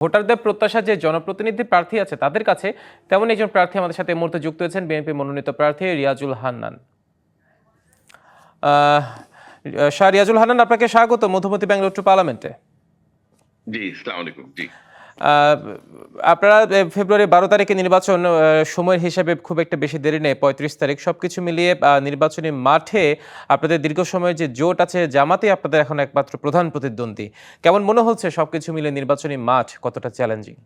ভোটারদের প্রত্যাশা যে জনপ্রতিনিধি প্রার্থী আছে তাদের কাছে তেমন একজন প্রার্থী আমাদের সাথে মুহূর্তে যুক্ত হয়েছেন বিএনপি মনোনীত প্রার্থী রিয়াজুল হান্নান। শাহ রিয়াজুল হান্নান, আপনাকে স্বাগত, মধুমতি, ব্যাঙ্গালোর টু পার্লামেন্টে। জি জি। আপনারা ফেব্রুয়ারি বারো তারিখে নির্বাচন সময়ের হিসাবে খুব একটা বেশি দেরি নেই, পঁয়ত্রিশ তারিখ সব কিছু মিলিয়ে নির্বাচনী মাঠে আপনাদের দীর্ঘ সময়ের যে জোট আছে, জামাতে আপনাদের এখন একমাত্র প্রধান প্রতিদ্বন্দ্বী। কেমন মনে হচ্ছে সব কিছু মিলে নির্বাচনী মাঠ কতটা চ্যালেঞ্জিং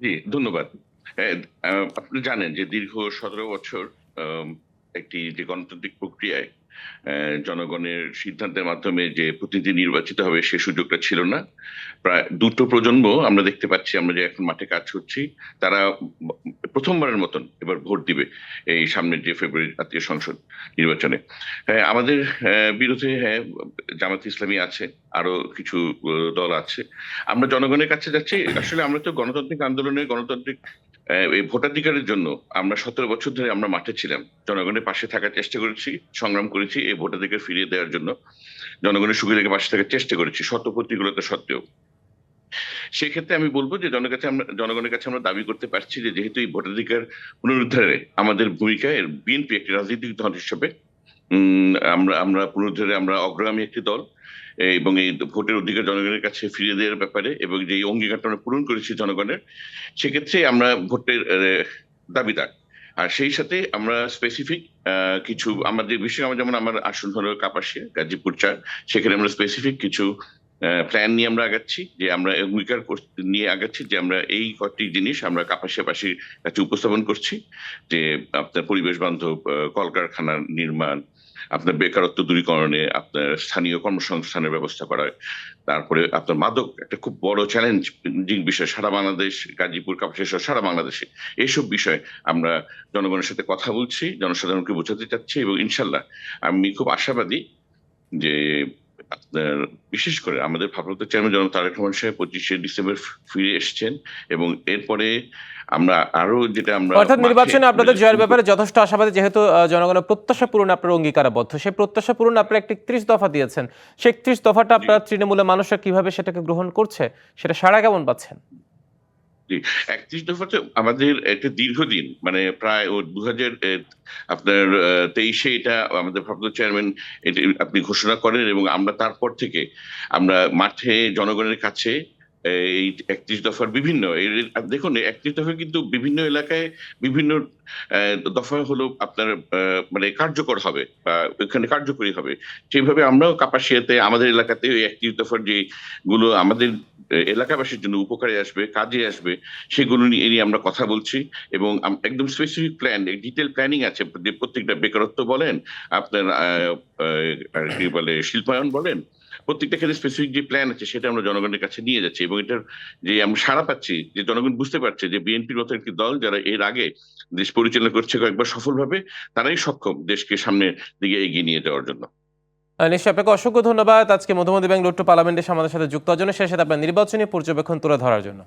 জি, ধন্যবাদ। আপনি জানেন যে দীর্ঘ সতেরো বছর একটি যে গণতান্ত্রিক প্রক্রিয়ায় জনগণের সিদ্ধান্তের মাধ্যমে যে প্রতিনিধি নির্বাচিত হবে সে সুযোগটা ছিল না। প্রায় দুটো প্রজন্ম আমরা দেখতে পাচ্ছি, আমরা যে এখন মাঠে কাজ করছি, তারা প্রথমবারের মতন এবার ভোট দিবে এই সামনের যে ফেব্রুয়ারি জাতীয় সংসদ নির্বাচনে। হ্যাঁ আমাদের বিরুদ্ধে হ্যাঁ জামাত ইসলামী আছে, আরও কিছু দল আছে। আমরা জনগণের কাছে যাচ্ছি। আসলে আমরা তো গণতান্ত্রিক আন্দোলনে গণতান্ত্রিক এই ভোটাধিকারের জন্য আমরা সতেরো বছর ধরে আমরা মাঠে ছিলাম। জনগণের পাশে থাকার চেষ্টা করেছি, সংগ্রাম করেছি, এই ভোটাধিকার ফিরিয়ে দেওয়ার জন্য জনগণের সুবিধাকে পাশে থাকার চেষ্টা করেছি শত প্রতিকূলতা সত্ত্বেও। সেক্ষেত্রে আমি বলব যে জনের কাছে আমরা, জনগণের কাছে আমরা দাবি করতে পারছি যে যেহেতু এই ভোটাধিকার পুনরুদ্ধারে আমাদের ভূমিকা, এর বিএনপি একটি রাজনৈতিক দল হিসেবে আমরা আমরা পুনরুদ্ধারে আমরা অগ্রগামী একটি দল এবং এই ভোটের অধিকার জনগণের কাছে ফিরিয়ে দেওয়ার ব্যাপারে এবং যে অঙ্গীকারটা আমরা পূরণ করেছি জনগণের, সেক্ষেত্রে আমরা ভোটের দাবিদার। আর সেই সাথে আমরা স্পেসিফিক কিছু, আমাদের বিষয় আমরা যেমন আমার আসন হলো কাপাসিয়া, গাজীপুর চার, সেখানে আমরা স্পেসিফিক কিছু প্ল্যান নিয়ে আমরা আগাচ্ছি, যে আমরা অঙ্গীকার নিয়ে আগাচ্ছি যে আমরা এই কয়েকটি জিনিস আমরা কাপাসিয়াবাসীর কাছে উপস্থাপন করছি, যে আপনার পরিবেশ বান্ধব কলকারখানার নির্মাণ, আপনার বেকারত্ব দূরীকরণে, আপনার স্থানীয় কর্মসংস্থানের ব্যবস্থা করা, তারপরে আপনার মাদক, একটা খুব বড় চ্যালেঞ্জিং বিষয়, সারা বাংলাদেশ, গাজীপুর, কাপাসিয়া সহ সারা বাংলাদেশে। এইসব বিষয়ে আমরা জনগণের সাথে কথা বলছি, জনসাধারণকে বোঝাতে চাচ্ছি এবং ইনশাল্লাহ আমি খুব আশাবাদী যে আপনার বিশেষ করে আমাদের ভারপ্রাপ্ত চেয়ারম্যান জনাব তারেক রহমান সাহেব পঁচিশে ডিসেম্বর ফিরে এসছেন এবং এরপরে আমরা আরও যেটা আমরা অর্থাৎ নির্বাচনে আপনাদের জয়ের ব্যাপারে যথেষ্ট আশাবাদী যেহেতু জনগণের প্রত্যাশা পূরণ আপনার অঙ্গীকারাবদ্ধ। সেই প্রত্যাশা পূরণ আপনারা একটি একত্রিশ দফা দিয়েছেন। সেই ত্রিশ দফাটা আপনার তৃণমূলের মানুষরা কীভাবে সেটাকে গ্রহণ করছে সেটা সারা কেমন পাচ্ছেন? জি, একত্রিশ দফাতে আমাদের একটা দীর্ঘদিন মানে প্রায় ও দু হাজার আপনার তেইশে এটা আমাদের ভারপ্রাপ্ত চেয়ারম্যান এটি আপনি ঘোষণা করেন এবং আমরা তারপর থেকে আমরা মাঠে জনগণের কাছে এই একত্রিশ দফার বিভিন্ন দেখুন একত্রিশ দফা কিন্তু বিভিন্ন এলাকায় বিভিন্ন দফা হলো আপনার মানে কার্যকর হবে বা ওখানে কার্যকরী হবে। সেইভাবে আমরাও কাপাসিয়াতে, আমাদের এলাকাতে ওই একত্রিশ দফার যে গুলো আমাদের এলাকাবাসীর জন্য উপকারে আসবে, কাজে আসবে, সেগুলো নিয়ে নিয়ে আমরা কথা বলছি এবং একদম স্পেসিফিক প্ল্যান ডিটেল প্ল্যানিং আছে প্রত্যেকটা বেকারত্ব বলেন, আপনার কি বলে, শিল্পায়ন বলেন, প্রত্যেকটা ক্ষেত্রে স্পেসিফিক যে প্ল্যান আছে, সেটা আমরা জনগণের কাছে নিয়ে যাচ্ছি এবং এটার যে আমরা সারা পাচ্ছি, যে জনগণ বুঝতে পারছে যে বিএনপির মতো একটি দল যারা এর আগে দেশ পরিচালনা করছে কয়েকবার সফলভাবে, তারাই সক্ষম দেশকে সামনের দিকে এগিয়ে নিয়ে যাওয়ার জন্য। আহ, নিশ্চয়ই আপনাকে অসংখ্য ধন্যবাদ। আজকে মধুমতি ব্যাংক লোট্টু পার্লামেন্টের আমাদের সাথে যুক্ত হওয়ার জন্য। সাথে আপনার নির্বাচনী পর্যবেক্ষণ তুলে ধরার জন্য।